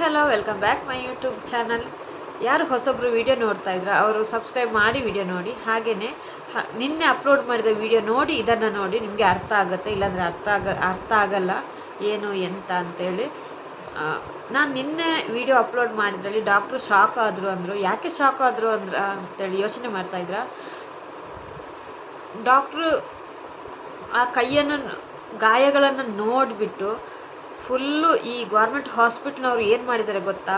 Hello, welcome back my YouTube channel. ಯಾರು ಹೊಸೊಬ್ಬರು video ನೋಡ್ತಾ ಇದ್ರ, ಅವರು ಸಬ್ಸ್ಕ್ರೈಬ್ ಮಾಡಿ ವಿಡಿಯೋ ನೋಡಿ. ಹಾಗೆಯೇ ನಿನ್ನೆ ಅಪ್ಲೋಡ್ ಮಾಡಿದ ವಿಡಿಯೋ ನೋಡಿ, ಇದನ್ನು ನೋಡಿ ನಿಮಗೆ ಅರ್ಥ ಆಗುತ್ತೆ, ಇಲ್ಲಾಂದರೆ ಅರ್ಥ ಆಗ, ಅರ್ಥ ಆಗಲ್ಲ. ಏನು, ಎಂತ ಅಂತೇಳಿ. ನಾನು ನಿನ್ನೆ ವಿಡಿಯೋ ಅಪ್ಲೋಡ್ ಮಾಡಿದ್ರಲ್ಲಿ ಡಾಕ್ಟ್ರು ಶಾಕ್ ಆದರು ಅಂದರು. ಯಾಕೆ ಶಾಕ್ ಆದರು ಅಂದ್ರ, ಅಂತೇಳಿ ಯೋಚನೆ ಮಾಡ್ತಾಯಿದ್ರ ಡಾಕ್ಟ್ರು ಆ ಕೈಯನ್ನು, ಗಾಯಗಳನ್ನು ನೋಡಿಬಿಟ್ಟು ಫುಲ್ಲು ಈ ಗೌರ್ಮೆಂಟ್ ಹಾಸ್ಪಿಟ್ಲ್ನವ್ರು ಏನು ಮಾಡಿದ್ದಾರೆ ಗೊತ್ತಾ?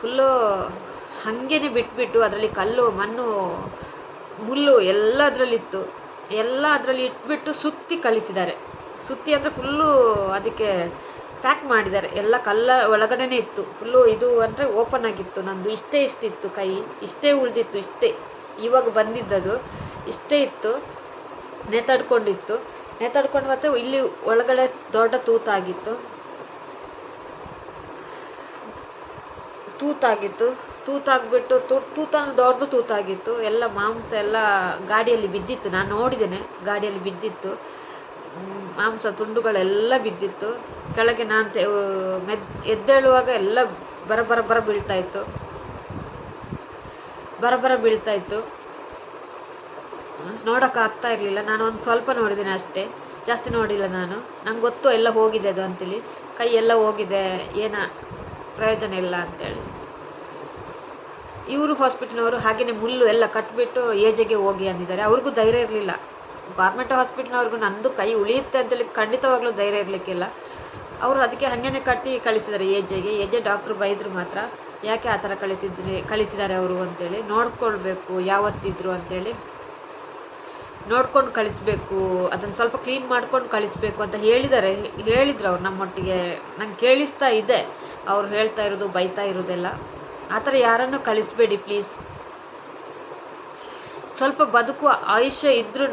ಫುಲ್ಲು ಹಾಗೇನೆ ಬಿಟ್ಬಿಟ್ಟು ಅದರಲ್ಲಿ ಕಲ್ಲು, ಮಣ್ಣು ಮುಳ್ಳು ಎಲ್ಲ ಅದರಲ್ಲಿತ್ತು ಎಲ್ಲ ಅದರಲ್ಲಿ ಇಟ್ಬಿಟ್ಟು ಸುತ್ತಿ ಕಳಿಸಿದ್ದಾರೆ. ಸುತ್ತಿ ಅಂದರೆ ಫುಲ್ಲು ಅದಕ್ಕೆ ಪ್ಯಾಕ್ ಮಾಡಿದ್ದಾರೆ. ಎಲ್ಲ ಕಲ್ಲ ಒಳಗಡೆನೇ ಇತ್ತು. ಫುಲ್ಲು ಇದು ಅಂದರೆ ಓಪನ್ ಆಗಿತ್ತು ನಂದು. ಇಷ್ಟೇ ಇಷ್ಟಿತ್ತು ಕೈ. ಇಷ್ಟೇ ಉಳಿದಿತ್ತು, ಇಷ್ಟೇ. ಇವಾಗ ಬಂದಿದ್ದದು. ಇಷ್ಟೇ ಇತ್ತು. ನೇತಾಡ್ಕೊಂಡಿತ್ತು. ನೇತಾಡ್ಕೊಂಡು ಮತ್ತೆ ಇಲ್ಲಿ ಒಳಗಡೆ ದೊಡ್ಡ ತೂತಾಗಿತ್ತು. ತೂತಾಗಿತ್ತು. ತೂತಾಗ್ಬಿಟ್ಟು ತೂ, ತೂತಂದ್ರೆ ದೊಡ್ಡದು ತೂತಾಗಿತ್ತು. ಎಲ್ಲ ಮಾಂಸ ಎಲ್ಲ ಗಾಡಿಯಲ್ಲಿ ಬಿದ್ದಿತ್ತು. ನಾನು ನೋಡಿದ್ದೇನೆ, ಗಾಡಿಯಲ್ಲಿ ಬಿದ್ದಿತ್ತು. ಮಾಂಸ ತುಂಡುಗಳೆಲ್ಲ ಬಿದ್ದಿತ್ತು. ಕೆಳಗೆ ನಾನು ತೆ, ಮೆದ್, ಎದ್ದೇಳುವಾಗ ಎಲ್ಲ ಬರ ಬರ ಬರ ಬೀಳ್ತಾಯಿತ್ತು ಬರ ಬರ ಬೀಳ್ತಾ ಇತ್ತು. ನೋಡೋಕ್ಕಾಗ್ತಾ ಇರಲಿಲ್ಲ. ನಾನು ಒಂದು ಸ್ವಲ್ಪ ನೋಡಿದ್ದೀನಿ ಅಷ್ಟೇ. ಜಾಸ್ತಿ ನೋಡಿಲ್ಲ ನಾನು. ನಂಗೆ ಗೊತ್ತು ಎಲ್ಲ ಹೋಗಿದೆ ಅದು ಅಂತೇಳಿ. ಕೈ ಎಲ್ಲ ಹೋಗಿದೆ. ಏನ ಪ್ರಯೋಜನ ಇಲ್ಲ ಅಂತೇಳಿ. ಇವರು ಹಾಸ್ಪಿಟ್ಲ್ನವರು ಹಾಗೆಯೇ ಮುಲ್ಲು ಎಲ್ಲ ಕಟ್ಬಿಟ್ಟು ಏಜೆಗೆ ಹೋಗಿ ಅಂದಿದ್ದಾರೆ. ಅವ್ರಿಗೂ ಧೈರ್ಯ ಇರಲಿಲ್ಲ. ಗೌರ್ಮೆಂಟ್ ಹಾಸ್ಪಿಟ್ಲ್ನವ್ರಿಗೂ ನಂದು ಕೈ ಉಳಿಯುತ್ತೆ ಅಂತೇಳಿ ಖಂಡಿತವಾಗ್ಲೂ ಧೈರ್ಯ ಇರಲಿಕ್ಕಿಲ್ಲ. ಅವರು ಅದಕ್ಕೆ ಹಾಗೇನೆ ಕಟ್ಟಿ ಕಳಿಸಿದ್ದಾರೆ ಏಜೆಗೆ ಏಜೆ ಡಾಕ್ಟ್ರು ಬೈದರು ಮಾತ್ರ ಯಾಕೆ ಆ ಥರ ಕಳಿಸಿದ್ರಿ ಕಳಿಸಿದ್ದಾರೆ ಅವರು ಅಂತೇಳಿ. ನೋಡ್ಕೊಳ್ಬೇಕು ಯಾವತ್ತಿದ್ರು ಅಂತೇಳಿ ನೋಡ್ಕೊಂಡು ಕಳಿಸ್ಬೇಕು, ಅದನ್ನು ಸ್ವಲ್ಪ ಕ್ಲೀನ್ ಮಾಡ್ಕೊಂಡು ಕಳಿಸ್ಬೇಕು ಅಂತ ಹೇಳಿದ್ದಾರೆ ಹೇಳಿದ್ರು ಅವ್ರು ನಮ್ಮೊಟ್ಟಿಗೆ, ನಂಗೆ ಕೇಳಿಸ್ತಾ ಇದೆ. ಅವ್ರು ಹೇಳ್ತಾ ಇರೋದು, ಬೈತಾ ಇರೋದೆಲ್ಲ. ಆ ಥರ ಯಾರನ್ನು ಕಳಿಸ್ಬೇಡಿ ಪ್ಲೀಸ್ ಸ್ವಲ್ಪ ಬದುಕುವ ಆಯುಷ್ಯ ಇದ್ರೂ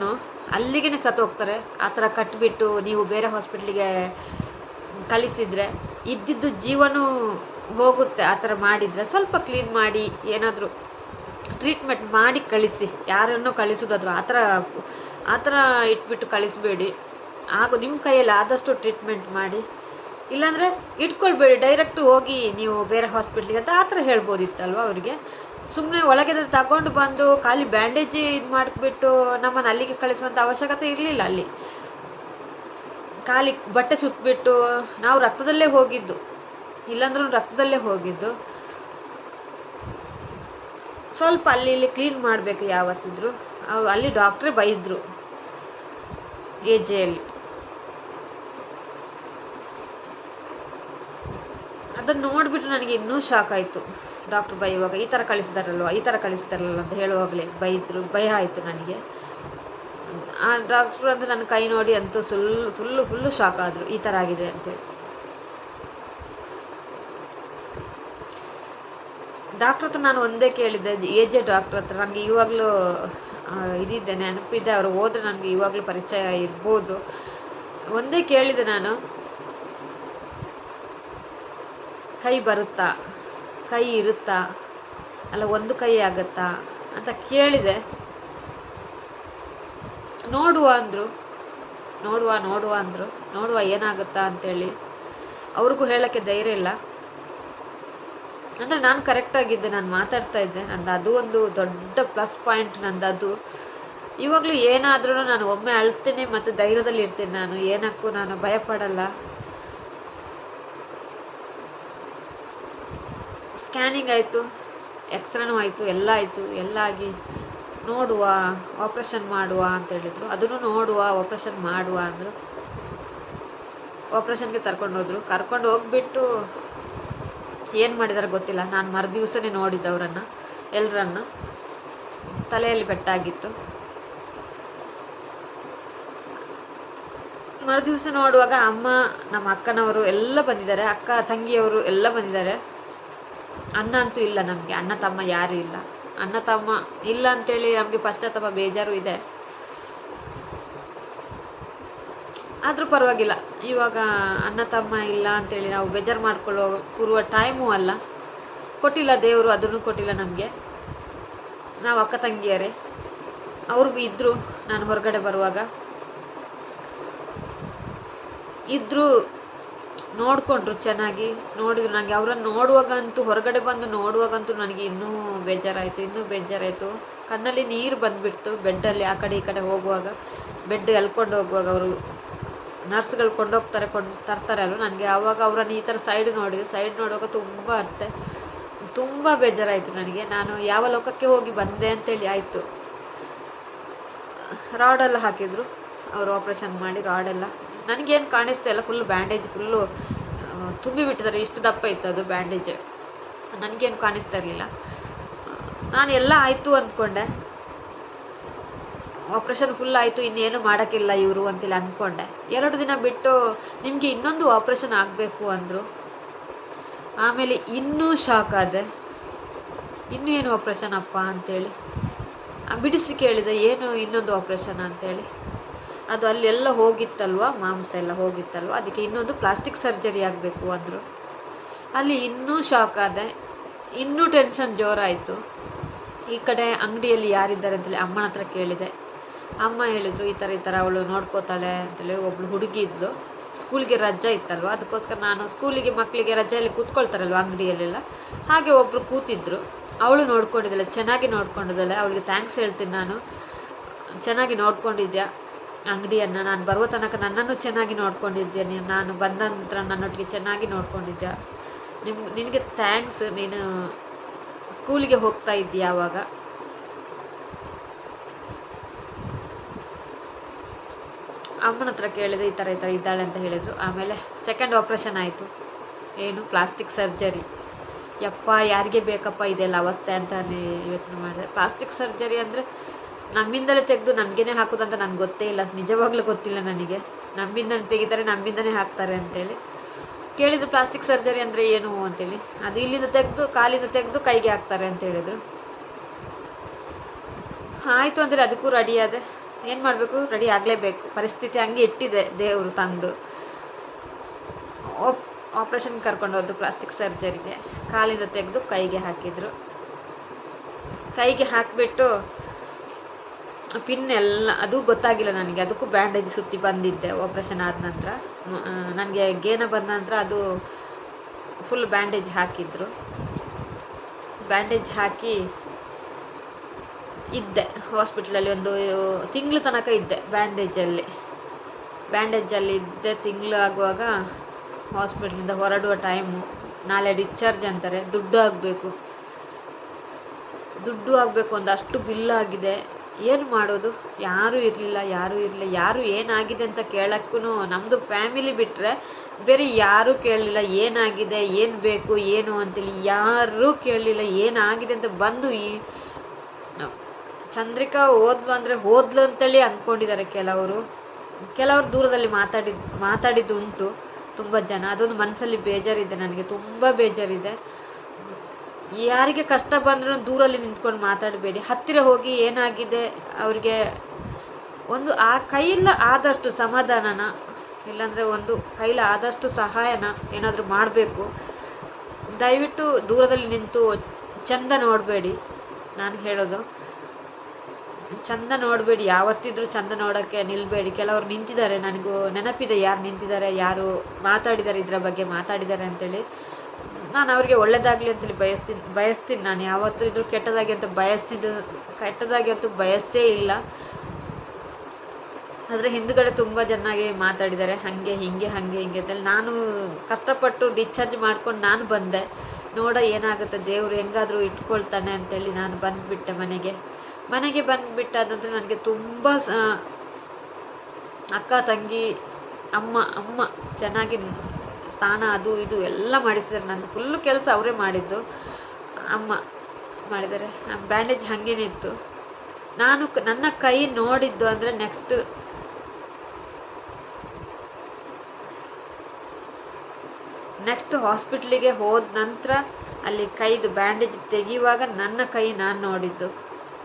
ಅಲ್ಲಿಗೆ ಸತ್ತು ಹೋಗ್ತಾರೆ. ಆ ಥರ ಕಟ್ಬಿಟ್ಟು ನೀವು ಬೇರೆ ಹಾಸ್ಪಿಟ್ಲಿಗೆ ಕಳಿಸಿದರೆ, ಇದ್ದಿದ್ದು ಜೀವನೂ ಹೋಗುತ್ತೆ ಆ ಥರ ಮಾಡಿದರೆ, ಸ್ವಲ್ಪ ಕ್ಲೀನ್ ಮಾಡಿ ಏನಾದರೂ ಟ್ರೀಟ್ಮೆಂಟ್ ಮಾಡಿ ಕಳಿಸಿ. ಯಾರನ್ನು ಕಳಿಸೋದಾದ್ರು ಆ ಥರ ಆ ಥರ ಇಟ್ಬಿಟ್ಟು ಕಳಿಸಬೇಡಿ. ಹಾಗೂ ನಿಮ್ಮ ಕೈಯಲ್ಲಿ ಆದಷ್ಟು ಟ್ರೀಟ್ಮೆಂಟ್ ಮಾಡಿ. ಇಲ್ಲಾಂದರೆ ಇಟ್ಕೊಳ್ಬೇಡಿ. ಡೈರೆಕ್ಟ್ ಹೋಗಿ ನೀವು ಬೇರೆ ಹಾಸ್ಪಿಟ್ಲಿಗೆ ಅಂತ ಆ ಥರ ಹೇಳ್ಬೋದಿತ್ತಲ್ವ ಅವರಿಗೆ? ಸುಮ್ಮನೆ ಒಳಗೆ ತಗೊಂಡು ಬಂದು ಖಾಲಿ ಬ್ಯಾಂಡೇಜ್ ಇದು ಮಾಡಿಬಿಟ್ಟು ನಮ್ಮನ್ನು ಅಲ್ಲಿಗೆ ಕಳಿಸುವಂಥ ಅವಶ್ಯಕತೆ ಇರಲಿಲ್ಲ ಅಲ್ಲಿ. ಖಾಲಿ ಬಟ್ಟೆ ಸುತ್ತಬಿಟ್ಟು ನಾವು ರಕ್ತದಲ್ಲೇ ಹೋಗಿದ್ದು. ಇಲ್ಲಾಂದ್ರೂ ರಕ್ತದಲ್ಲೇ ಹೋಗಿದ್ದು. ಸ್ವಲ್ಪ ಅಲ್ಲಿ ಇಲ್ಲಿ ಕ್ಲೀನ್ ಮಾಡಬೇಕು ಯಾವತ್ತಿದ್ರು. ಅಲ್ಲಿ ಡಾಕ್ಟ್ರೇ ಬೈದರು ಎಜೆಯಲ್ಲಿ ಅದನ್ನು ನೋಡಿಬಿಟ್ಟು ನನಗೆ ಇನ್ನೂ ಶಾಕ್ ಆಯಿತು. ಡಾಕ್ಟ್ರ್ ಬೈಯುವಾಗ, ಈ ಥರ ಕಳಿಸಿದಾರಲ್ವ, ಈ ಥರ ಕಳಿಸಿದಾರಲ್ವ ಅಂತ ಹೇಳುವಾಗಲೇ ಬೈದರು, ಭಯ ಆಯಿತು ನನಗೆ. ಆ ಡಾಕ್ಟ್ರು ಅಂದರೆ ನನ್ನ ಕೈ ನೋಡಿ ಅಂತೂ ಸುಲ್ ಫುಲ್ಲು ಫುಲ್ಲು ಶಾಕ್ ಆದರು. ಈ ಥರ ಆಗಿದೆ ಅಂತೇಳಿ. ಡಾಕ್ಟ್ರ್ ಹತ್ರ ನಾನು ಒಂದೇ ಕೇಳಿದ್ದೆ ಎ, ಜೆ ಡಾಕ್ಟ್ರ್ ಹತ್ರ. ನನಗೆ ಇವಾಗಲೂ ಇದಿದ್ದೆ ನೆನಪಿದೆ. ಅವರು ಹೋದ್ರೆ ನನಗೆ ಇವಾಗಲೂ ಪರಿಚಯ ಇರ್ಬೋದು. ಒಂದೇ ಕೇಳಿದೆ ನಾನು. ಕೈ ಬರುತ್ತಾ? ಕೈ ಇರುತ್ತಾ? ಅಲ್ಲ, ಒಂದು ಕೈ ಆಗುತ್ತಾ? ಅಂತ ಕೇಳಿದೆ. ನೋಡುವ ಅಂದರು. ನೋಡುವ ನೋಡುವ ಅಂದರು. ನೋಡುವ ಏನಾಗುತ್ತಾ ಅಂತೇಳಿ. ಅವ್ರಿಗೂ ಹೇಳೋಕ್ಕೆ ಧೈರ್ಯ ಇಲ್ಲ. ಅಂದರೆ ನಾನು ಕರೆಕ್ಟಾಗಿದ್ದೆ ನಾನು ಮಾತಾಡ್ತಾ ಇದ್ದೆ. ನಂದು ಅದು ಒಂದು ದೊಡ್ಡ ಪ್ಲಸ್ ಪಾಯಿಂಟ್ ನಂದು ಅದು. ಇವಾಗಲೂ ಏನಾದ್ರೂ ನಾನು ಒಮ್ಮೆ ಅಳ್ತೇನೆ ಮತ್ತು ಧೈರ್ಯದಲ್ಲಿ ಇರ್ತೀನಿ ನಾನು. ಏನಕ್ಕೂ ನಾನು ಭಯಪಡಲ್ಲ. ಸ್ಕ್ಯಾನಿಂಗ್ ಆಯಿತು ಎಕ್ಸ್ರೇನೂ ಆಯಿತು, ಎಲ್ಲ ಆಯಿತು. ಎಲ್ಲ ಆಗಿ ನೋಡುವ ಆಪ್ರೇಷನ್ ಮಾಡುವ ಅಂತ ಹೇಳಿದರು. ಅದನ್ನು ನೋಡುವ ಆಪ್ರೇಷನ್ ಮಾಡುವ ಅಂದರು. ಆಪ್ರೇಷನ್ಗೆ ಕರ್ಕೊಂಡು ಹೋದರು. ಕರ್ಕೊಂಡು ಹೋಗ್ಬಿಟ್ಟು ಏನು ಮಾಡಿದಾರೆ ಗೊತ್ತಿಲ್ಲ. ನಾನು ಮರು ದಿವಸನೇ ನೋಡಿದ್ದೆ ಅವರನ್ನು ಎಲ್ಲರನ್ನು ತಲೆಯಲ್ಲಿ ಬೆಟ್ಟಾಗಿತ್ತು ಮರು ದಿವಸ ನೋಡುವಾಗ ಅಮ್ಮ, ನಮ್ಮ ಅಕ್ಕನವರು ಎಲ್ಲ ಬಂದಿದ್ದಾರೆ, ಅಕ್ಕ, ತಂಗಿಯವರು ಎಲ್ಲ ಬಂದಿದ್ದಾರೆ. ಅಣ್ಣ ಅಂತೂ ಇಲ್ಲ ನಮಗೆ. ಅಣ್ಣ ತಮ್ಮ ಯಾರೂ ಇಲ್ಲ. ಅಣ್ಣ ತಮ್ಮ ಇಲ್ಲ ಅಂತೇಳಿ ನಮಗೆ ಪಶ್ಚಾತ್ತಾಪ ಬೇಜಾರು ಇದೆ. ಆದರೂ ಪರವಾಗಿಲ್ಲ. ಇವಾಗ ಅಣ್ಣ ತಮ್ಮ ಇಲ್ಲ ಅಂತೇಳಿ ನಾವು ಬೇಜಾರು ಮಾಡ್ಕೊಳ್ಳೋ ಕೂರುವ ಟೈಮೂ ಅಲ್ಲ. ಕೊಟ್ಟಿಲ್ಲ ದೇವರು, ಅದನ್ನು ಕೊಟ್ಟಿಲ್ಲ ನಮಗೆ. ನಾವು ಅಕ್ಕ ತಂಗಿಯರೇ. ಅವ್ರಿಗೂ ಇದ್ದರು ನಾನು ಹೊರಗಡೆ ಬರುವಾಗ. ಇದ್ದರೂ ನೋಡಿಕೊಂಡ್ರು ಚೆನ್ನಾಗಿ ನೋಡಿದ್ರು ನನಗೆ ಅವರನ್ನು ನೋಡುವಾಗಂತೂ ಹೊರಗಡೆ ಬಂದು ನೋಡುವಾಗಂತೂ ನನಗೆ ಇನ್ನೂ ಬೇಜಾರಾಯಿತು ಇನ್ನೂ ಬೇಜಾರಾಯಿತು. ಕಣ್ಣಲ್ಲಿ ನೀರು ಬಂದುಬಿಡ್ತು ಬೆಡ್ಡಲ್ಲಿ ಆ ಕಡೆ ಈ ಕಡೆ ಹೋಗುವಾಗ. ಬೆಡ್ ಎಲ್ಕೊಂಡು ಹೋಗುವಾಗ ಅವರು ನರ್ಸ್ಗಳು ಕೊಂಡೋಗ್ತಾರೆ, ಕೊಂಡು ತರ್ತಾರೆ ಅಲ್ವ? ನನಗೆ ಆವಾಗ ಅವರನ್ನು ಈ ಥರ ಸೈಡ್ ನೋಡಿದೆ. ಸೈಡ್ ನೋಡುವಾಗ ತುಂಬ ಅತ್ತೆ, ತುಂಬ ಬೇಜಾರಾಯಿತು ನನಗೆ. ನಾನು ಯಾವ ಲೋಕಕ್ಕೆ ಹೋಗಿ ಬಂದೆ ಅಂತೇಳಿ ಆಯಿತು. ರಾಡೆಲ್ಲ ಹಾಕಿದರು. ಅವರು ಆಪ್ರೇಷನ್ ಮಾಡಿ ರಾಡೆಲ್ಲ ನನಗೇನು ಕಾಣಿಸ್ತಾ ಇಲ್ಲ. ಫುಲ್ ಬ್ಯಾಂಡೇಜ್ ಫುಲ್ಲು ತುಂಬಿ ಬಿಟ್ಟಿದ್ದಾರೆ. ಇಷ್ಟು ದಪ್ಪ ಇತ್ತು ಅದು ಬ್ಯಾಂಡೇಜ್ ನನಗೇನು ಕಾಣಿಸ್ತಾ ಇರಲಿಲ್ಲ. ನಾನು ಎಲ್ಲ ಆಯಿತು ಅಂದ್ಕೊಂಡೆ. ಆಪ್ರೇಷನ್ ಫುಲ್ ಆಯಿತು, ಇನ್ನೇನು ಮಾಡೋಕ್ಕಿಲ್ಲ ಇವರು ಅಂತೇಳಿ ಅಂದ್ಕೊಂಡೆ ಎರಡು ದಿನ ಬಿಟ್ಟು ನಿಮಗೆ ಇನ್ನೊಂದು ಆಪ್ರೇಷನ್ ಆಗಬೇಕು ಅಂದರು. ಆಮೇಲೆ ಇನ್ನೂ ಶಾಕ್ ಆದೆ. ಇನ್ನೂ ಏನು ಆಪ್ರೇಷನ್ ಅಪ್ಪ ಅಂತೇಳಿ. ಬಿಡಿಸಿ ಕೇಳಿದೆ, ಏನು ಇನ್ನೊಂದು ಆಪ್ರೇಷನ್ ಅಂತೇಳಿ. ಅದು ಅಲ್ಲೆಲ್ಲ ಹೋಗಿತ್ತಲ್ವ, ಮಾಂಸ ಎಲ್ಲ ಹೋಗಿತ್ತಲ್ವ, ಅದಕ್ಕೆ ಇನ್ನೊಂದು ಪ್ಲಾಸ್ಟಿಕ್ ಸರ್ಜರಿ ಆಗಬೇಕು ಅಂದರು. ಅಲ್ಲಿ ಇನ್ನೂ ಶಾಕ್ ಆದೆ. ಇನ್ನೂ ಟೆನ್ಷನ್ ಜೋರಾಯಿತು. ಈ ಕಡೆ ಅಂಗಡಿಯಲ್ಲಿ ಯಾರಿದ್ದಾರೆ ಅಂತೇಳಿ ಅಮ್ಮನ ಹತ್ರ ಕೇಳಿದೆ. ಅಮ್ಮ ಹೇಳಿದರು, ಈ ಥರ ಈ ಥರ ಅವಳು ನೋಡ್ಕೋತಾಳೆ ಅಂತೇಳಿ ಒಬ್ಬಳು ಹುಡುಗಿ ಇದ್ಲು. ಸ್ಕೂಲಿಗೆ ರಜಾ ಇತ್ತಲ್ವ? ಅದಕ್ಕೋಸ್ಕರ ನಾನು ಸ್ಕೂಲಿಗೆ ಮಕ್ಕಳಿಗೆ ರಜೆಯಲ್ಲಿ ಕೂತ್ಕೊಳ್ತಾರಲ್ವ ಅಂಗಡಿಯಲ್ಲೆಲ್ಲ? ಹಾಗೆ ಒಬ್ಬರು ಕೂತಿದ್ರು. ಅವಳು ನೋಡ್ಕೊಂಡಿದ್ದಾಳೆ, ಚೆನ್ನಾಗಿ ನೋಡ್ಕೊಂಡಿದ್ದಾಳೆ. ಅವಳಿಗೆ ಥ್ಯಾಂಕ್ಸ್ ಹೇಳ್ತೀನಿ ನಾನು. ಚೆನ್ನಾಗಿ ನೋಡ್ಕೊಂಡಿದ್ಯಾ ಅಂಗಡಿಯನ್ನು? ನಾನು ಬರುವ ತನಕ ನನ್ನನ್ನು ಚೆನ್ನಾಗಿ ನೋಡ್ಕೊಂಡಿದ್ದೆ ನೀನು ನಾನು ಬಂದ ನಂತರ ನನ್ನೊಟ್ಟಿಗೆ ಚೆನ್ನಾಗಿ ನೋಡ್ಕೊಂಡಿದ್ದೆ ನಿಮ್ಗೆ ನಿನಗೆ ಥ್ಯಾಂಕ್ಸ್ ನೀನು ಸ್ಕೂಲಿಗೆ ಹೋಗ್ತಾ ಇದ್ದೀಯ ಆವಾಗ ಅಮ್ಮನ ಹತ್ರ ಕೇಳಿದೆ ಈ ಥರ ಈ ಥರ ಇದ್ದಾಳೆ ಅಂತ ಹೇಳಿದರು. ಆಮೇಲೆ ಸೆಕೆಂಡ್ ಆಪ್ರೇಷನ್ ಆಯಿತು. ಏನು ಪ್ಲಾಸ್ಟಿಕ್ ಸರ್ಜರಿ ಯಪ್ಪ, ಯಾರಿಗೆ ಬೇಕಪ್ಪ ಇದೆಲ್ಲ ಅವಸ್ಥೆ ಅಂತ ಯೋಚನೆ ಮಾಡಿದೆ. ಪ್ಲಾಸ್ಟಿಕ್ ಸರ್ಜರಿ ಅಂದರೆ ನಮ್ಮಿಂದಲೇ ತೆಗೆದು ನಮಗೇನೆ ಹಾಕೋದಂತ ನನಗೆ ಗೊತ್ತೇ ಇಲ್ಲ. ನಿಜವಾಗ್ಲೂ ಗೊತ್ತಿಲ್ಲ ನನಗೆ. ನಮ್ಮಿಂದನೇ ತೆಗಿತಾರೆ, ನಮ್ಮಿಂದನೇ ಹಾಕ್ತಾರೆ ಅಂತೇಳಿ ಕೇಳಿದ್ರು. ಪ್ಲಾಸ್ಟಿಕ್ ಸರ್ಜರಿ ಅಂದರೆ ಏನು ಅಂತೇಳಿ. ಅದು ಇಲ್ಲಿಂದ ತೆಗೆದು, ಕಾಲಿಂದ ತೆಗೆದು ಕೈಗೆ ಹಾಕ್ತಾರೆ ಅಂತ ಹೇಳಿದರು. ಆಯಿತು ಅಂದರೆ ಅದಕ್ಕೂ ರೆಡಿ ಆದೆ. ಏನು ಮಾಡಬೇಕು? ರೆಡಿ ಆಗಲೇಬೇಕು. ಪರಿಸ್ಥಿತಿ ಹಂಗೆ ಇಟ್ಟಿದೆ ದೇವರು ತಂದು. ಆಪ್ ಆಪ್ರೇಷನ್ ಕರ್ಕೊಂಡು ಹೋದ್ರು ಪ್ಲಾಸ್ಟಿಕ್ ಸರ್ಜರಿಗೆ. ಕಾಲಿಂದ ತೆಗೆದು ಕೈಗೆ ಹಾಕಿದರು. ಕೈಗೆ ಹಾಕಿಬಿಟ್ಟು ಪಿನ್ ಎಲ್ಲ, ಅದು ಗೊತ್ತಾಗಿಲ್ಲ ನನಗೆ. ಅದಕ್ಕೂ ಬ್ಯಾಂಡೇಜ್ ಸುತ್ತಿ ಬಂದಿದ್ದೆ ಆಪ್ರೇಷನ್ ಆದ ನಂತರ. ನನಗೆ ಗೇನ ಬಂದ ನಂತರ ಅದು ಫುಲ್ ಬ್ಯಾಂಡೇಜ್ ಹಾಕಿದ್ರು. ಬ್ಯಾಂಡೇಜ್ ಹಾಕಿ ಇದ್ದೆ. ಹಾಸ್ಪಿಟ್ಲಲ್ಲಿ ಒಂದು ತಿಂಗಳು ತನಕ ಇದ್ದೆ ಬ್ಯಾಂಡೇಜಲ್ಲಿ ಬ್ಯಾಂಡೇಜಲ್ಲಿ ಇದ್ದೆ ತಿಂಗಳು ಆಗುವಾಗ ಹಾಸ್ಪಿಟ್ಲಿಂದ ಹೊರಡುವ ಟೈಮು ನಾಳೆ ಡಿಸ್ಚಾರ್ಜ್ ಅಂತಾರೆ, ದುಡ್ಡು ಆಗಬೇಕು. ದುಡ್ಡು ಆಗಬೇಕು ಒಂದು ಅಷ್ಟು ಬಿಲ್ ಆಗಿದೆ. ಏನು ಮಾಡೋದು? ಯಾರೂ ಇರಲಿಲ್ಲ ಯಾರೂ ಇರಲಿಲ್ಲ ಯಾರು ಏನಾಗಿದೆ ಅಂತ ಕೇಳೋಕ್ಕೂ ನಮ್ಮದು ಫ್ಯಾಮಿಲಿ ಬಿಟ್ಟರೆ ಬೇರೆ ಯಾರೂ ಕೇಳಲಿಲ್ಲ, ಏನಾಗಿದೆ, ಏನು ಬೇಕು, ಏನು ಅಂತೇಳಿ ಯಾರೂ ಕೇಳಲಿಲ್ಲ, ಏನಾಗಿದೆ ಅಂತ ಬಂದು ಈ ಚಂದ್ರಿಕಾ ಓದ್ಲು ಅಂದರೆ ಓದ್ಲು ಅಂತೇಳಿ ಅಂದ್ಕೊಂಡಿದ್ದಾರೆ ಕೆಲವರು. ಕೆಲವರು ದೂರದಲ್ಲಿ ಮಾತಾಡಿದ ಮಾತಾಡಿದ್ದು ಉಂಟು ತುಂಬ ಜನ. ಅದೊಂದು ಮನಸ್ಸಲ್ಲಿ ಬೇಜಾರಿದೆ ನನಗೆ. ತುಂಬ ಬೇಜಾರಿದೆ. ಯಾರಿಗೆ ಕಷ್ಟ ಬಂದರೂ ದೂರಲ್ಲಿ ನಿಂತ್ಕೊಂಡು ಮಾತಾಡಬೇಡಿ. ಹತ್ತಿರ ಹೋಗಿ ಏನಾಗಿದೆ ಅವ್ರಿಗೆ ಒಂದು ಆ ಕೈಯಿಂದ ಆದಷ್ಟು ಸಮಾಧಾನನ, ಇಲ್ಲಾಂದರೆ ಒಂದು ಕೈಲ ಆದಷ್ಟು ಸಹಾಯನ ಏನಾದರೂ ಮಾಡಬೇಕು. ದಯವಿಟ್ಟು ದೂರದಲ್ಲಿ ನಿಂತು ಚಂದ ನೋಡಬೇಡಿ ನಾನು ಹೇಳೋದು. ಚಂದ ನೋಡಬೇಡಿ, ಯಾವತ್ತಿದ್ರೂ ಚಂದ ನೋಡೋಕ್ಕೆ ನಿಲ್ಲಬೇಡಿ ಕೆಲವರು ನಿಂತಿದ್ದಾರೆ, ನನಗೂ ನೆನಪಿದೆ ಯಾರು ನಿಂತಿದ್ದಾರೆ, ಯಾರು ಮಾತಾಡಿದ್ದಾರೆ ಇದರ ಬಗ್ಗೆ ಮಾತಾಡಿದ್ದಾರೆ ಅಂತೇಳಿ. ನಾನು ಅವ್ರಿಗೆ ಒಳ್ಳೇದಾಗಲಿ ಅಂತೇಳಿ ಬಯಸ್ತೀನಿ ಬಯಸ್ತೀನಿ ನಾನು. ಯಾವತ್ತೂ ಇದ್ರೂ ಕೆಟ್ಟದಾಗಿ ಅಂತ ಬಯಸಿದ್ದು, ಕೆಟ್ಟದಾಗಿ ಅಂತೂ ಬಯಸೇ ಇಲ್ಲ. ಆದರೆ ಹಿಂದುಗಡೆ ತುಂಬ ಚೆನ್ನಾಗಿ ಮಾತಾಡಿದ್ದಾರೆ. ಹಾಗೆ, ಹೀಗೆ, ಹಾಗೆ, ಹಿಂಗೆ ಅಂತೇಳಿ. ನಾನು ಕಷ್ಟಪಟ್ಟು ಡಿಸ್ಚಾರ್ಜ್ ಮಾಡ್ಕೊಂಡು ನಾನು ಬಂದೆ. ನೋಡ ಏನಾಗುತ್ತೆ, ದೇವರು ಹೆಂಗಾದರೂ ಇಟ್ಕೊಳ್ತಾನೆ ಅಂತೇಳಿ ನಾನು ಬಂದುಬಿಟ್ಟೆ ಮನೆಗೆ. ಮನೆಗೆ ಬಂದುಬಿಟ್ಟಾದ ನಂತರ ನನಗೆ ತುಂಬ ಅಕ್ಕ, ತಂಗಿ, ಅಮ್ಮ ಅಮ್ಮ ಚೆನ್ನಾಗಿ ಸ್ನಾನ ಅದು ಇದು ಎಲ್ಲ ಮಾಡಿಸಿದ್ದಾರೆ. ನಂದು ಫುಲ್ಲು ಕೆಲಸ ಅವರೇ ಮಾಡಿದ್ದು. ಅಮ್ಮ ಮಾಡಿದ್ದಾರೆ. ಬ್ಯಾಂಡೇಜ್ ಹಾಗೇನೆ ಇತ್ತು. ನಾನು ನನ್ನ ಕೈ ನೋಡಿದ್ದು ಅಂದರೆ ನೆಕ್ಸ್ಟ್ ನೆಕ್ಸ್ಟ್ ಹಾಸ್ಪಿಟ್ಲಿಗೆ ಹೋದ ನಂತರ ಅಲ್ಲಿ ಕೈದು ಬ್ಯಾಂಡೇಜ್ ತೆಗೆಯುವಾಗ ನನ್ನ ಕೈ ನಾನು ನೋಡಿದ್ದು.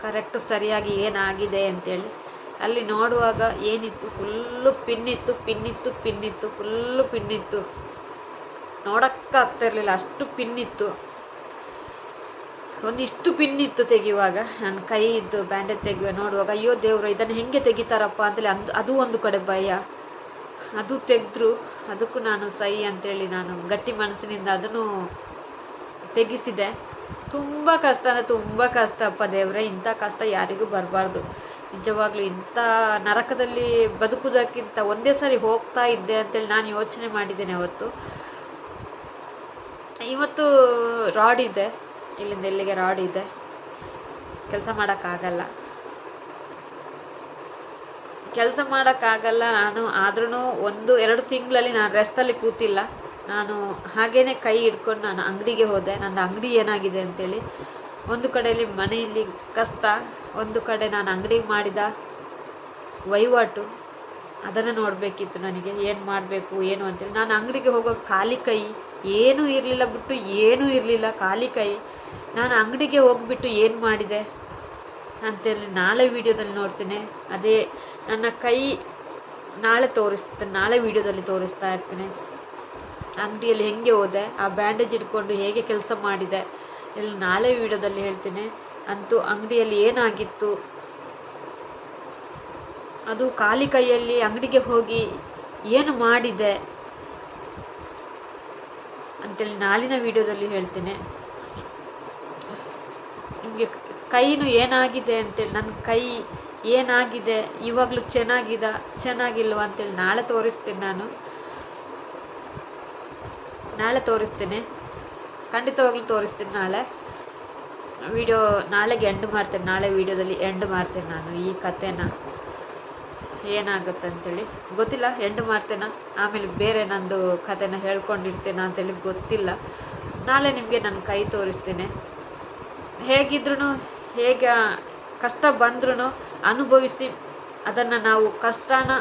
ಕರೆಕ್ಟು ಸರಿಯಾಗಿ ಏನಾಗಿದೆ ಅಂತೇಳಿ. ಅಲ್ಲಿ ನೋಡುವಾಗ ಏನಿತ್ತು? ಫುಲ್ಲು ಪಿನ್ನಿತ್ತು ಪಿನ್ನಿತ್ತು ಪಿನ್ನಿತ್ತು, ಫುಲ್ಲು ಪಿನ್ನಿತ್ತು. ನೋಡೋಕ್ಕಾಗ್ತಾ ಇರಲಿಲ್ಲ, ಅಷ್ಟು ಪಿನ್ನಿತ್ತು. ಒಂದಿಷ್ಟು ಪಿನ್ನಿತ್ತು ತೆಗೆಯುವಾಗ. ನನ್ನ ಕೈ ಇದ್ದು ಬ್ಯಾಂಡೇಜ್ ತೆಗೆಯುವ ನೋಡುವಾಗ, ಅಯ್ಯೋ ದೇವರು, ಇದನ್ನು ಹೆಂಗೆ ತೆಗಿತಾರಪ್ಪ? ಅಂತೇಳಿ, ಅಂದು, ಅದು ಒಂದು ಕಡೆ ಭಯ. ಅದು ತೆಗೆದ್ರು, ಅದಕ್ಕೂ ನಾನು ಸೈ ಅಂತೇಳಿ ನಾನು ಗಟ್ಟಿ ಮನಸ್ಸಿನಿಂದ ಅದನ್ನು ತೆಗೆಸಿದೆ. ತುಂಬ ಕಷ್ಟ, ಅಂದರೆ ತುಂಬ ಕಷ್ಟಪ್ಪ ದೇವರೇ. ಇಂಥ ಕಷ್ಟ ಯಾರಿಗೂ ಬರಬಾರ್ದು. ನಿಜವಾಗ್ಲೂ ಇಂಥ ನರಕದಲ್ಲಿ ಬದುಕುವುದಕ್ಕಿಂತ ಒಂದೇ ಸಾರಿ ಹೋಗ್ತಾ ಇದ್ದೆ ಅಂತೇಳಿ ನಾನು ಯೋಚನೆ ಮಾಡಿದ್ದೇನೆ ಅವತ್ತು. ಇವತ್ತು ರಾಡ್ ಇದೆ. ಇಲ್ಲಿಂದ ಎಲ್ಲಿಗೆ ರಾಡ್ ಇದೆ. ಕೆಲಸ ಮಾಡೋಕ್ಕಾಗಲ್ಲ. ಕೆಲಸ ಮಾಡೋಕ್ಕಾಗಲ್ಲ ನಾನು ಆದ್ರೂ ಒಂದು, ಎರಡು ತಿಂಗಳಲ್ಲಿ ನಾನು ರೆಸ್ಟಲ್ಲಿ ಕೂತಿಲ್ಲ. ನಾನು ಹಾಗೇ ಕೈ ಹಿಡ್ಕೊಂಡು ನಾನು ಅಂಗಡಿಗೆ ಹೋದೆ. ನನ್ನ ಅಂಗಡಿ ಏನಾಗಿದೆ ಅಂತೇಳಿ. ಒಂದು ಕಡೆಯಲ್ಲಿ ಮನೆಯಲ್ಲಿ ಕಷ್ಟ, ಒಂದು ಕಡೆ ನಾನು ಅಂಗಡಿಗೆ ಮಾಡಿದ ವಹಿವಾಟು, ಅದನ್ನು ನೋಡಬೇಕಿತ್ತು ನನಗೆ. ಏನು ಮಾಡಬೇಕು, ಏನು ಅಂತೇಳಿ. ನಾನು ಅಂಗಡಿಗೆ ಹೋಗೋ ಖಾಲಿ ಕೈ ಏನೂ ಇರಲಿಲ್ಲ ಬಿಟ್ಟು ಏನೂ ಇರಲಿಲ್ಲ. ಖಾಲಿ ಕೈ. ನಾನು ಅಂಗಡಿಗೆ ಹೋಗಿಬಿಟ್ಟು ಏನು ಮಾಡಿದೆ ಅಂತೇಳಿ ನಾಳೆ ವೀಡಿಯೋದಲ್ಲಿ ನೋಡ್ತೇನೆ. ಅದೇ ನನ್ನ ಕೈ ನಾಳೆ ತೋರಿಸ್ತೇನೆ ನಾಳೆ ವೀಡಿಯೋದಲ್ಲಿ ತೋರಿಸ್ತಾ ಇರ್ತೀನಿ. ಅಂಗಡಿಯಲ್ಲಿ ಹೇಗೆ ಹೋದೆ, ಆ ಬ್ಯಾಂಡೇಜ್ ಇಟ್ಕೊಂಡು ಹೇಗೆ ಕೆಲಸ ಮಾಡಿದೆ, ಇಲ್ಲಿ ನಾಳೆ ವಿಡಿಯೋದಲ್ಲಿ ಹೇಳ್ತೀನಿ. ಅಂತೂ ಅಂಗಡಿಯಲ್ಲಿ ಏನಾಗಿತ್ತು? ಅದು ಖಾಲಿ ಕೈಯಲ್ಲಿ ಅಂಗಡಿಗೆ ಹೋಗಿ ಏನು ಮಾಡಿದೆ? ಅಂತೇಳಿ ನಾಳಿನ ವಿಡಿಯೋದಲ್ಲಿ ಹೇಳ್ತೇನೆ. ನಿಮಗೆ ಕೈನು ಏನಾಗಿದೆ ಅಂತೇಳಿ, ನನ್ನ ಕೈ ಏನಾಗಿದೆ? ಇವಾಗಲೂ ಚೆನ್ನಾಗಿದ? ಚೆನ್ನಾಗಿಲ್ವ ಅಂತೇಳಿ ನಾಳೆ ತೋರಿಸ್ತೀನಿ ನಾನು. ನಾಳೆ ತೋರಿಸ್ತೀನಿ. ಖಂಡಿತವಾಗ್ಲೂ ತೋರಿಸ್ತೀನಿ ನಾಳೆ. ವಿಡಿಯೋ ನಾಳೆಗೆ ಎಂಡ್ ಮಾಡ್ತೇನೆ. ನಾಳೆ ವಿಡಿಯೋದಲ್ಲಿ ಎಂಡ್ ಮಾಡ್ತೇನೆ ನಾನು ಈ ಕಥೆನ. ಏನಾಗುತ್ತೆ ಅಂತೇಳಿ. ಗೊತ್ತಿಲ್ಲ ಎಂಡ್ ಮಾಡ್ತೇನೆ? ಆಮೇಲೆ ಬೇರೆ ನಂದು ಕಥೆನ ಹೇಳ್ಕೊಂಡಿರ್ತೇನೆ ಅಂತೇಳಿ ಗೊತ್ತಿಲ್ಲ. ನಾಳೆ ನಿಮಗೆ ನನ್ನ ಕೈ ತೋರಿಸ್ತೇನೆ. ಹೇಗಿದ್ರೂ ಹೇಗೆ ಕಷ್ಟ ಬಂದ್ರೂ ಅನುಭವಿಸಿ ಅದನ್ನು ನಾವು ಕಷ್ಟನ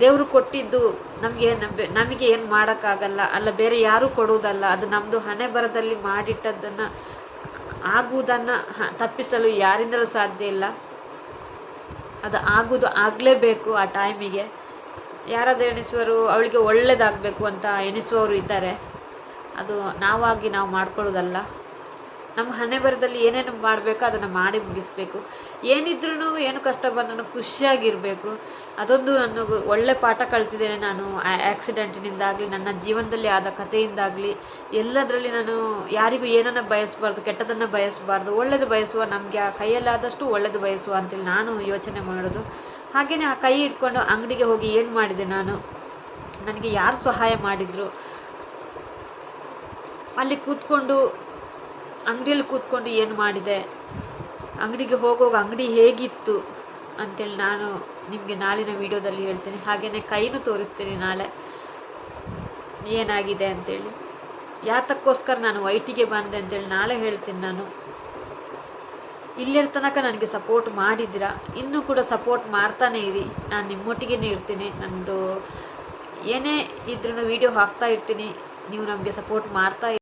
ದೇವರು ಕೊಟ್ಟಿದ್ದು ನಮಗೆ ನಮಗೆ ಏನು ಮಾಡೋಕ್ಕಾಗಲ್ಲ, ಅಲ್ಲ ಬೇರೆ ಯಾರೂ ಕೊಡುವುದಲ್ಲ, ಅದು ನಮ್ಮದು ಹಣೆ ಬರದಲ್ಲಿ ಮಾಡಿಟ್ಟದ್ದನ್ನು, ಆಗುವುದನ್ನು ತಪ್ಪಿಸಲು ಯಾರಿಂದಲೂ ಸಾಧ್ಯ ಇಲ್ಲ. ಅದು ಆಗುವುದು ಆಗಲೇಬೇಕು ಆ ಟೈಮಿಗೆ ಯಾರಾದರೂ ಎಣಿಸುವರು ಅವಳಿಗೆ ಒಳ್ಳೇದಾಗಬೇಕು ಅಂತ ಎಣಿಸುವವರು ಇದ್ದಾರೆ. ಅದು ನಾವಾಗಿ ನಾವು ಮಾಡ್ಕೊಳ್ಳೋದಲ್ಲ ನಮ್ಮ ಹಣೆ ಬರದಲ್ಲಿ ಏನೇನು ಮಾಡಬೇಕೋ ಅದನ್ನು ಮಾಡಿ ಮುಗಿಸ್ಬೇಕು. ಏನಿದ್ರೂ ಏನು ಕಷ್ಟ ಬಂದ್ರೂ ಖುಷಿಯಾಗಿರಬೇಕು. ಅದೊಂದು ನಾನು ಒಳ್ಳೆ ಪಾಠ ಕಲ್ತಿದ್ದೇನೆ ನಾನು ಆ್ಯಕ್ಸಿಡೆಂಟಿನಿಂದಾಗಲಿ ನನ್ನ ಜೀವನದಲ್ಲಿ ಆದ ಕಥೆಯಿಂದಾಗಲಿ, ಎಲ್ಲದರಲ್ಲಿ ನಾನು ಯಾರಿಗೂ ಏನನ್ನು ಬಯಸಬಾರ್ದು, ಕೆಟ್ಟದನ್ನು ಬಯಸಬಾರ್ದು, ಒಳ್ಳೇದು ಬಯಸುವ, ನಮಗೆ ಆ ಕೈಯಲ್ಲಾದಷ್ಟು ಒಳ್ಳೇದು ಬಯಸುವ ಅಂತೇಳಿ ನಾನು ಯೋಚನೆ ಮಾಡೋದು. ಹಾಗೆಯೇ ಆ ಕೈ ಇಟ್ಕೊಂಡು ಅಂಗಡಿಗೆ ಹೋಗಿ ಏನು ಮಾಡಿದೆ ನಾನು? ನನಗೆ ಯಾರು ಸಹಾಯ ಮಾಡಿದರು? ಅಲ್ಲಿ ಕೂತ್ಕೊಂಡು ಅಂಗಡಿಯಲ್ಲಿ ಕೂತ್ಕೊಂಡು ಏನು ಮಾಡಿದೆ? ಅಂಗಡಿಗೆ ಹೋಗುವಾಗ ಅಂಗಡಿ ಹೇಗಿತ್ತು ಅಂತೇಳಿ ನಾನು ನಿಮಗೆ ನಾಳಿನ ವೀಡಿಯೋದಲ್ಲಿ ಹೇಳ್ತೀನಿ. ಹಾಗೆಯೇ ಕೈನೂ ತೋರಿಸ್ತೀನಿ ನಾಳೆ. ಏನಾಗಿದೆ ಅಂತೇಳಿ. ಯಾತಕ್ಕೋಸ್ಕರ ನಾನು ವೈಟಿಗೆ ಬಂದೆ ಅಂತೇಳಿ ನಾಳೆ ಹೇಳ್ತೀನಿ ನಾನು. ಇಲ್ಲಿರ ತನಕ ನನಗೆ ಸಪೋರ್ಟ್ ಮಾಡಿದ್ದೀರಾ? ಇನ್ನೂ ಕೂಡ ಸಪೋರ್ಟ್ ಮಾಡ್ತಾನೇ ಇರಿ. ನಾನು ನಿಮ್ಮೊಟ್ಟಿಗೆ ಇರ್ತೀನಿ. ನನ್ನದು ಏನೇ ಇದ್ರೂ ವೀಡಿಯೋ ಹಾಕ್ತಾ ಇರ್ತೀನಿ. ನೀವು ನಮಗೆ ಸಪೋರ್ಟ್ ಮಾಡ್ತಾ